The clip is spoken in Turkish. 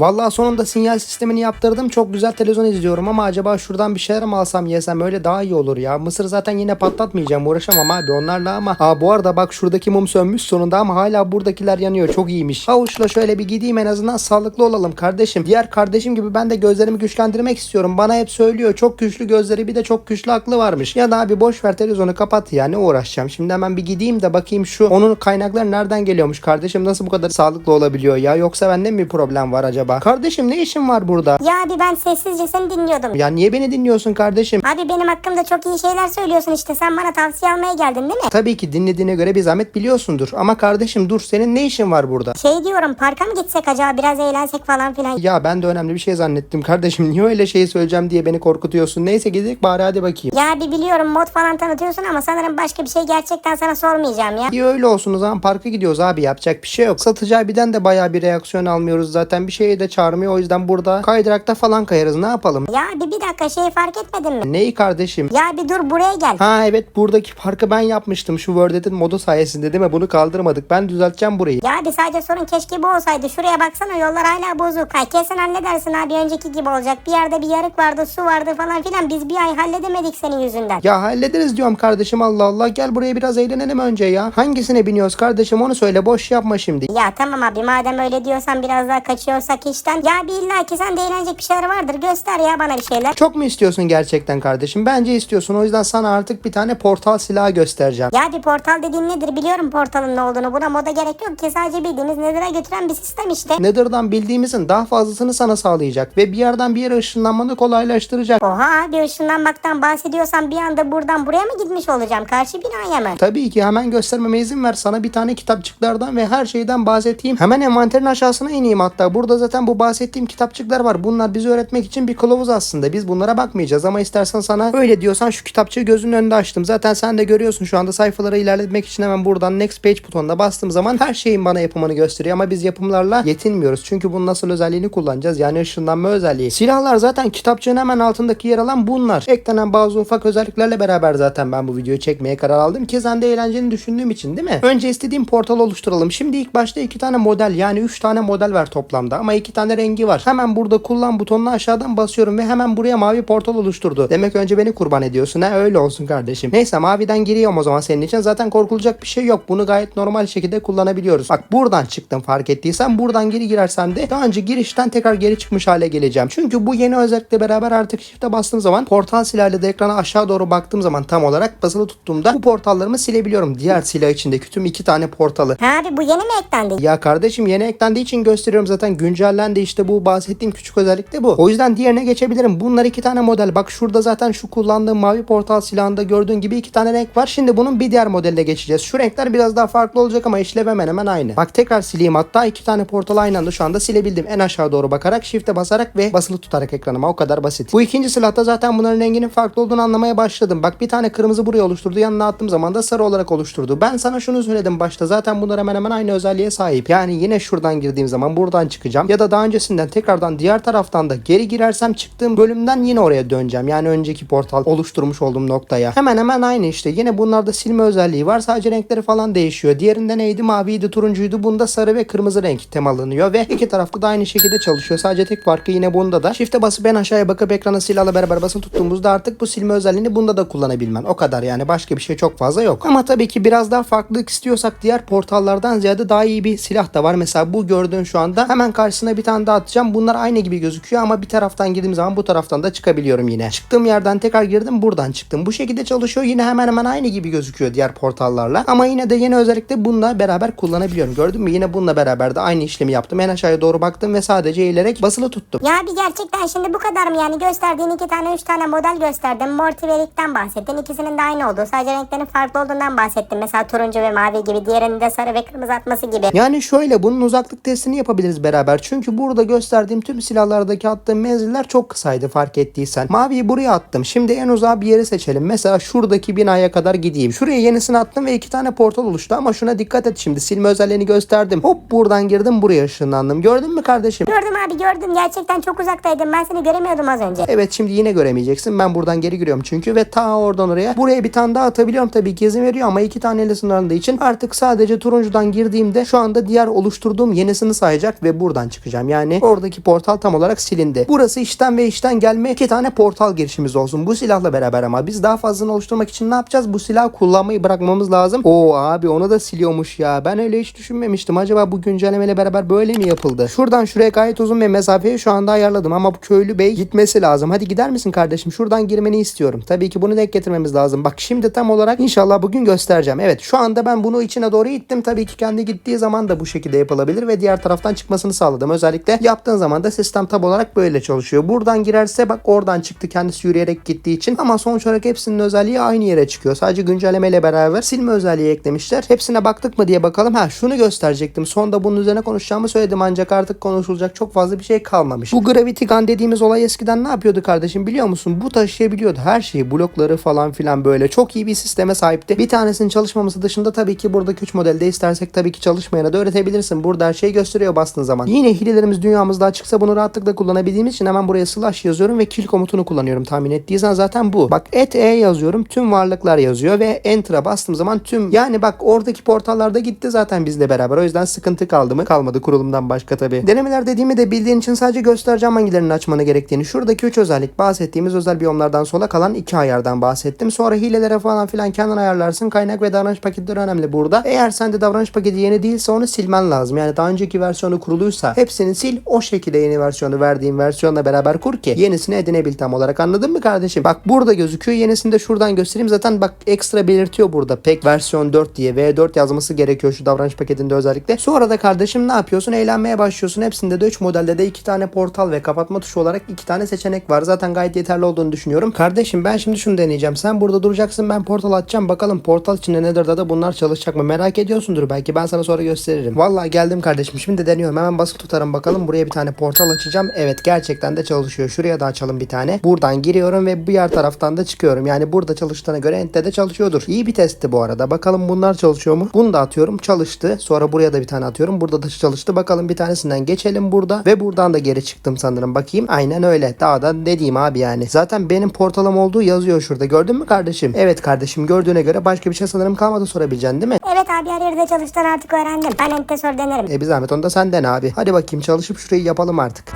Vallahi sonunda sinyal sistemini yaptırdım. Çok güzel televizyon izliyorum ama acaba şuradan bir şeyler mi alsam yesem öyle daha iyi olur ya. Mısır zaten yine patlatmayacağım. Uğraşamam abi onlarla ama. Aa bu arada bak şuradaki mum sönmüş sonunda ama hala buradakiler yanıyor. Çok iyiymiş. Havuçla şöyle bir gideyim en azından sağlıklı olalım kardeşim. Diğer kardeşim gibi ben de gözlerimi güçlendirmek istiyorum. Bana hep söylüyor çok güçlü gözleri bir de çok güçlü aklı varmış. Ya da abi boş ver televizyonu kapat ya ne uğraşacağım. Şimdi hemen bir gideyim de bakayım şu onun kaynakları nereden geliyormuş kardeşim nasıl bu kadar sağlıklı olabiliyor ya yoksa bende mi bir problem var acaba? Kardeşim ne işin var burada? Ya abi ben sessizce seni dinliyordum. Ya niye beni dinliyorsun kardeşim? Abi benim hakkımda çok iyi şeyler söylüyorsun işte. Sen bana tavsiye almaya geldin değil mi? Tabii ki dinlediğine göre bir zahmet biliyorsundur. Ama kardeşim dur senin ne işin var burada? Şey diyorum parka mı gitsek acaba biraz eğlensek falan filan. Ya ben de önemli bir şey zannettim kardeşim. Niye öyle şey söyleyeceğim diye beni korkutuyorsun. Neyse gidelim bari hadi bakayım. Ya abi biliyorum mod falan tanıtıyorsun ama sanırım başka bir şey gerçekten sana sormayacağım ya. İyi öyle olsun o zaman parka gidiyoruz abi yapacak bir şey yok. Satıcı abiden de bayağı bir reaksiyon almıyoruz zaten. Bir şeye de çağırmıyor o yüzden burada kaydırakta falan kayarız ne yapalım? Ya abi bir dakika şeyi fark etmedin mi? Neyi kardeşim? Ya bir dur buraya gel. Ha evet buradaki parkı ben yapmıştım şu Worded'in modu sayesinde değil mi? Bunu kaldırmadık. Ben düzelteceğim burayı. Ya abi sadece sorun keşke bu olsaydı. Şuraya baksana yollar hala bozuk. Ha kesin halledersin abi önceki gibi olacak. Bir yerde bir yarık vardı su vardı falan filan. Biz bir ay halledemedik senin yüzünden. Ya hallederiz diyorum kardeşim Allah Allah. Gel buraya biraz eğlenelim önce ya. Hangisine biniyoruz kardeşim onu söyle boş yapma şimdi. Ya tamam abi madem öyle diyorsan biraz daha kaçıyorsak işten. Ya bir illa ki sen de eğlenecek bir şeyler vardır. Göster ya bana bir şeyler. Çok mu istiyorsun gerçekten kardeşim? Bence istiyorsun. O yüzden sana artık bir tane portal silahı göstereceğim. Ya bir portal dediğin nedir biliyorum portalın ne olduğunu. Buna moda gerek yok ki sadece bildiğimiz Nether'a götüren bir sistem işte. Nether'dan bildiğimizin daha fazlasını sana sağlayacak ve bir yerden bir yere ışınlanmanı kolaylaştıracak. Oha abi ışınlanmaktan bahsediyorsan bir anda buradan buraya mı gitmiş olacağım? Karşı binaya mı? Tabii ki hemen göstermeme izin ver. Sana bir tane kitapçıklardan ve her şeyden bahsedeyim. Hemen envanterin aşağısına ineyim hatta. Burada zaten bu bahsettiğim kitapçıklar var. Bunlar bizi öğretmek için bir kılavuz aslında. Biz bunlara bakmayacağız ama istersen sana öyle diyorsan şu kitapçığı gözünün önünde açtım. Zaten sen de görüyorsun şu anda sayfaları ilerletmek için hemen buradan next page butonuna bastığım zaman her şeyin bana yapımını gösteriyor ama biz yapımlarla yetinmiyoruz. Çünkü bunun nasıl özelliğini kullanacağız. Yani ışınlanma özelliği. Silahlar zaten kitapçığın hemen altındaki yer alan bunlar. Eklenen bazı ufak özelliklerle beraber zaten ben bu videoyu çekmeye karar aldım ki sen de eğlenceni düşündüğüm için değil mi? Önce istediğim portal oluşturalım. Şimdi ilk başta iki tane model yani üç tane model var toplamda ama iki tane rengi var. Hemen burada kullan butonuna aşağıdan basıyorum ve hemen buraya mavi portal oluşturdu. Demek önce beni kurban ediyorsun ha öyle olsun kardeşim. Neyse maviden giriyorum o zaman senin için. Zaten korkulacak bir şey yok. Bunu gayet normal şekilde kullanabiliyoruz. Bak buradan çıktım fark ettiysen. Buradan geri girersen de daha önce girişten tekrar geri çıkmış hale geleceğim. Çünkü bu yeni özellikle beraber artık shift'e bastığım zaman portal silahıyla da ekrana aşağı doğru baktığım zaman tam olarak basılı tuttuğumda bu portallarımı silebiliyorum. Diğer silah içindeki tüm iki tane portalı. Ha abi bu yeni mi eklendi? Ya kardeşim yeni eklendiği için gösteriyorum zaten güncellendi işte bu bahsettiğim küçük özellik de bu. O yüzden diğerine geçebilirim. Bunlar iki tane model. Bak şurada zaten şu kullandığım mavi portal silahında gördüğün gibi iki tane renk var. Şimdi bunun bir diğer modeline geçeceğiz. Şu renkler biraz daha farklı olacak ama işlev hemen hemen aynı. Bak tekrar sileyim hatta iki tane portal aynı anda şu anda silebildim. En aşağı doğru bakarak shift'e basarak ve basılı tutarak ekranıma o kadar basit. Bu ikinci silahta zaten bunların renginin farklı olduğunu anlamaya başladım. Bak bir tane kırmızı buraya oluşturdu yanına attığım zaman da sarı olarak oluşturdu. Ben sana şunu söyledim başta zaten bunlar hemen hemen aynı özelliğe sahip. Yani yine şuradan girdiğim zaman buradan çıkacağım ya da daha öncesinden tekrardan diğer taraftan da geri girersem çıktığım bölümden yine oraya döneceğim. Yani önceki portal oluşturmuş olduğum noktaya. Hemen hemen aynı işte. Yine bunlarda silme özelliği var. Sadece renkleri falan değişiyor. Diğerinde neydi? Maviydi, turuncuydu. Bunda sarı ve kırmızı renk temalanıyor ve iki tarafta da aynı şekilde çalışıyor. Sadece tek farkı yine bunda da. Shift'e basıp en aşağıya bakıp ekrana silahla beraber basılı tuttuğumuzda artık bu silme özelliğini bunda da kullanabilmen. O kadar yani başka bir şey çok fazla yok. Ama tabii ki biraz daha farklılık istiyorsak diğer portallardan ziyade daha iyi bir silah da var. Mesela bu gördüğün şu anda hemen karşısına bir tane daha atacağım. Bunlar aynı gibi gözüküyor ama bir taraftan girdiğim zaman bu taraftan da çıkabiliyorum yine. Çıktığım yerden tekrar girdim buradan çıktım. Bu şekilde çalışıyor. Yine hemen hemen aynı gibi gözüküyor diğer portallarla. Ama yine de yeni özellikle bununla beraber kullanabiliyorum. Gördün mü? Yine bununla beraber de aynı işlemi yaptım. En aşağıya doğru baktım ve sadece eğilerek basılı tuttum. Ya abi gerçekten şimdi bu kadar mı yani gösterdiğin iki tane üç tane model gösterdim. Morty ve Rick'ten bahsettin. İkisinin de aynı olduğu. Sadece renklerin farklı olduğundan bahsettim. Mesela turuncu ve mavi gibi. Diğerinin de sarı ve kırmızı atması gibi. Yani şöyle bunun uzaklık testini yapabiliriz beraber. Çünkü burada gösterdiğim tüm silahlardaki attığım menziller çok kısaydı fark ettiysen. Maviyi buraya attım. Şimdi en uzağa bir yeri seçelim. Mesela şuradaki binaya kadar gideyim. Şuraya yenisini attım ve iki tane portal oluştu ama şuna dikkat et şimdi. Silme özelliğini gösterdim. Hop buradan girdim buraya ışınlandım. Gördün mü kardeşim? Gördüm abi gördüm. Gerçekten çok uzaktaydım. Ben seni göremiyordum az önce. Evet şimdi yine göremeyeceksin. Ben buradan geri giriyorum çünkü ve ta oradan oraya. Buraya bir tane daha atabiliyorum tabii ki izin veriyor ama iki taneyle sınırlandığı için artık sadece turuncudan girdiğimde şu anda diğer oluşturduğum yenisini sayacak ve buradan çıkacak. Çıkacağım. Yani oradaki portal tam olarak silindi. Burası işten ve işten gelme iki tane portal girişimiz olsun. Bu silahla beraber ama biz daha fazlasını oluşturmak için ne yapacağız? Bu silahı kullanmayı bırakmamız lazım. Oo abi onu da siliyormuş ya. Ben öyle hiç düşünmemiştim. Acaba bu güncellemeyle beraber böyle mi yapıldı? Şuradan şuraya gayet uzun bir mesafeyi şu anda ayarladım ama bu köylü bey gitmesi lazım. Hadi gider misin kardeşim? Şuradan girmeni istiyorum. Tabii ki bunu denk getirmemiz lazım. Bak şimdi tam olarak inşallah bugün göstereceğim. Evet şu anda ben bunu içine doğru ittim. Tabii ki kendi gittiği zaman da bu şekilde yapılabilir ve diğer taraftan çıkmasını sağladım. Özellikle yaptığın zaman da sistem tab olarak böyle çalışıyor. Buradan girerse bak oradan çıktı kendisi yürüyerek gittiği için ama sonuç olarak hepsinin özelliği aynı yere çıkıyor. Sadece güncellemeyle beraber silme özelliği eklemişler. Hepsine baktık mı diye bakalım. Ha şunu gösterecektim. Sonda bunun üzerine konuşacağımı söyledim ancak artık konuşulacak çok fazla bir şey kalmamış. Bu Gravity Gun dediğimiz olay eskiden ne yapıyordu kardeşim biliyor musun? Bu taşıyabiliyordu her şeyi. Blokları falan filan böyle. Çok iyi bir sisteme sahipti. Bir tanesinin çalışmaması dışında tabii ki buradaki 3 modelde istersek tabii ki çalışmayana da öğretebilirsin. Burada her şey gösteriyor bastığın zaman. Yine hilelerimiz dünyamızda açıksa bunu rahatlıkla kullanabildiğimiz için hemen buraya slash yazıyorum ve kill komutunu kullanıyorum. Tahmin ettiysen zaten bu. Bak et e yazıyorum. Tüm varlıklar yazıyor ve enter'a bastığım zaman tüm yani bak oradaki portallarda gitti zaten bizle beraber. O yüzden sıkıntı kaldı mı? Kalmadı kurulumdan başka tabii. Denemeler dediğimi de bildiğin için sadece göstereceğim hangilerini açmanı gerektiğini. Şuradaki 3 özellik bahsettiğimiz özel biyomlardan sola kalan 2 ayardan bahsettim. Sonra hilelere falan filan kendin ayarlarsın. Kaynak ve davranış paketleri önemli burada. Eğer sende davranış paketi yeni değilse onu silmen lazım. Yani daha önceki versiyonu kuruluysa hepsini sil. O şekilde yeni versiyonu verdiğim versiyonla beraber kur ki yenisini edinebil tam olarak anladın mı kardeşim? Bak burada gözüküyor. Yenisini de şuradan göstereyim. Zaten bak ekstra belirtiyor burada. Pek versiyon 4 diye V4 yazması gerekiyor şu davranış paketinde özellikle. Sonra da kardeşim ne yapıyorsun? Eğlenmeye başlıyorsun. Hepsinde de 3 modelde de 2 tane portal ve kapatma tuşu olarak 2 tane seçenek var. Zaten gayet yeterli olduğunu düşünüyorum. Kardeşim ben şimdi şunu deneyeceğim. Sen burada duracaksın. Ben portal açacağım. Bakalım portal içinde Nether'da da bunlar çalışacak mı? Merak ediyorsundur belki. Ben sana sonra gösteririm. Vallahi geldim kardeşim. Şimdi deniyorum. Hemen basıp tutarım bakalım. Buraya bir tane portal açacağım. Evet gerçekten de çalışıyor. Şuraya da açalım bir tane. Buradan giriyorum ve diğer taraftan da çıkıyorum. Yani burada çalıştığına göre Ent'te de çalışıyordur. İyi bir testti bu arada. Bakalım bunlar çalışıyor mu? Bunu da atıyorum. Çalıştı. Sonra buraya da bir tane atıyorum. Burada da çalıştı. Bakalım bir tanesinden geçelim burada. Ve buradan da geri çıktım sanırım. Bakayım. Aynen öyle. Daha da ne diyeyim abi yani. Zaten benim portalım olduğu yazıyor şurada. Gördün mü kardeşim? Evet kardeşim. Gördüğüne göre başka bir şey sanırım kalmadı sorabileceksin değil mi? Evet abi her yerde çalıştığını artık öğrendim. Ben ente sor denerim. E bir zahmet onu da sen dene abi. Hadi bakayım çalışıp şurayı yapalım artık.